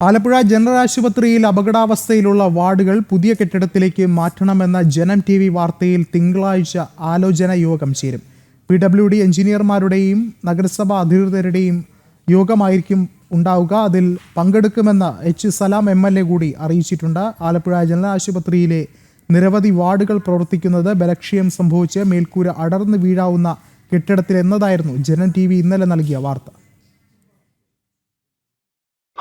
Alappuzha general ആശുപത്രിയിൽ അപകടാവസ്ഥയിലുള്ള വാർഡുകൾ പുതിയ കെട്ടിടത്തിലേക്ക് മാറ്റണമെന്ന ജനം ടി വി വാർത്തയിൽ തിങ്കളാഴ്ച ആലോചന യോഗം ചേരും. പി ഡബ്ല്യു ഡി എഞ്ചിനീയർമാരുടെയും നഗരസഭാ അധികൃതരുടെയും യോഗമായിരിക്കും ഉണ്ടാവുക. അതിൽ പങ്കെടുക്കുമെന്ന് H Salam M L A കൂടി അറിയിച്ചിട്ടുണ്ട്. ആലപ്പുഴ ജനറൽ ആശുപത്രിയിലെ നിരവധി വാർഡുകൾ പ്രവർത്തിക്കുന്നത് ബലക്ഷയം സംഭവിച്ച് മേൽക്കൂര അടർന്നു വീഴാവുന്ന കെട്ടിടത്തിൽ എന്നതായിരുന്നു ജനം ടി ഇന്നലെ നൽകിയ വാർത്ത.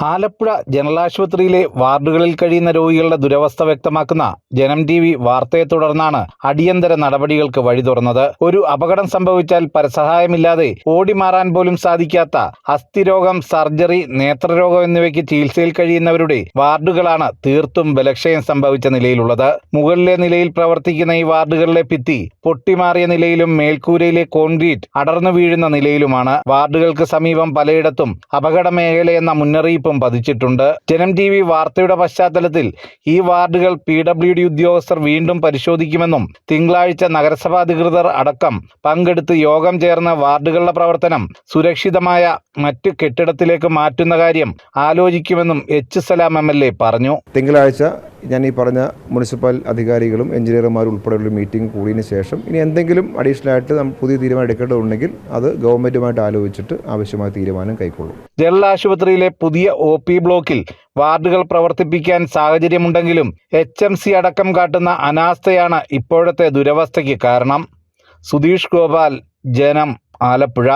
ആലപ്പുഴ ജനറൽ ആശുപത്രിയിലെ വാർഡുകളിൽ കഴിയുന്ന രോഗികളുടെ ദുരവസ്ഥ വ്യക്തമാക്കുന്ന ജനം ടി വി വാർത്തയെ തുടർന്നാണ് അടിയന്തര നടപടികൾക്ക് വഴി തുറന്നത്. ഒരു അപകടം സംഭവിച്ചാൽ പരസഹായമില്ലാതെ ഓടി മാറാൻ പോലും സാധിക്കാത്ത അസ്ഥിരോഗം സർജറി നേത്രരോഗം എന്നിവയ്ക്ക് ചികിത്സയിൽ കഴിയുന്നവരുടെ വാർഡുകളാണ് തീർത്തും ബലക്ഷയം സംഭവിച്ച നിലയിലുള്ളത്. മുകളിലെ നിലയിൽ പ്രവർത്തിക്കുന്ന ഈ വാർഡുകളിലെ ഭിത്തി പൊട്ടിമാറിയ നിലയിലും മേൽക്കൂരയിലെ കോൺക്രീറ്റ് അടർന്നു വീഴുന്ന നിലയിലുമാണ്. വാർഡുകൾക്ക് സമീപം പലയിടത്തും അപകട മേഖലയെന്ന മുന്നറിയിപ്പും പതിച്ചിട്ടുണ്ട്. ജനം ടി വി വാർത്തയുടെ പശ്ചാത്തലത്തിൽ ഈ വാർഡുകൾ പി ഡബ്ല്യു ഡി ഉദ്യോഗസ്ഥർ വീണ്ടും പരിശോധിക്കുമെന്നും തിങ്കളാഴ്ച നഗരസഭാ അധികൃതർ അടക്കം പങ്കെടുത്ത് യോഗം ചേർന്ന വാർഡുകളുടെ പ്രവർത്തനം സുരക്ഷിതമായ മറ്റു കെട്ടിടത്തിലേക്ക് മാറ്റുന്ന കാര്യം ആലോചിക്കുമെന്നും H Salam M L A പറഞ്ഞു. തിങ്കളാഴ്ച ഞാൻ ഈ പറഞ്ഞ മുനിസിപ്പൽ അധികാരികളും എഞ്ചിനീയർമാരും ഉൾപ്പെടെയുള്ള മീറ്റിംഗ് കൂടിയതിന് ശേഷം ഇനി എന്തെങ്കിലും അഡീഷണൽ ആയിട്ട് നമ്മൾ പുതിയ തീരുമാനം എടുക്കേണ്ടതുണ്ടെങ്കിൽ അത് ഗവൺമെന്റുമായിട്ട് ആലോചിച്ചിട്ട് ആവശ്യമായ തീരുമാനം കൈക്കൊള്ളും. ജനറൽ ആശുപത്രിയിലെ പുതിയ ഒ പി ബ്ലോക്കിൽ വാർഡുകൾ പ്രവർത്തിപ്പിക്കാൻ സാഹചര്യമുണ്ടെങ്കിലും എച്ച് എം സി അടക്കം കാട്ടുന്ന അനാസ്ഥയാണ് ഇപ്പോഴത്തെ ദുരവസ്ഥയ്ക്ക് കാരണം. സുധീഷ് ഗോപാൽ ജനം ആലപ്പുഴ.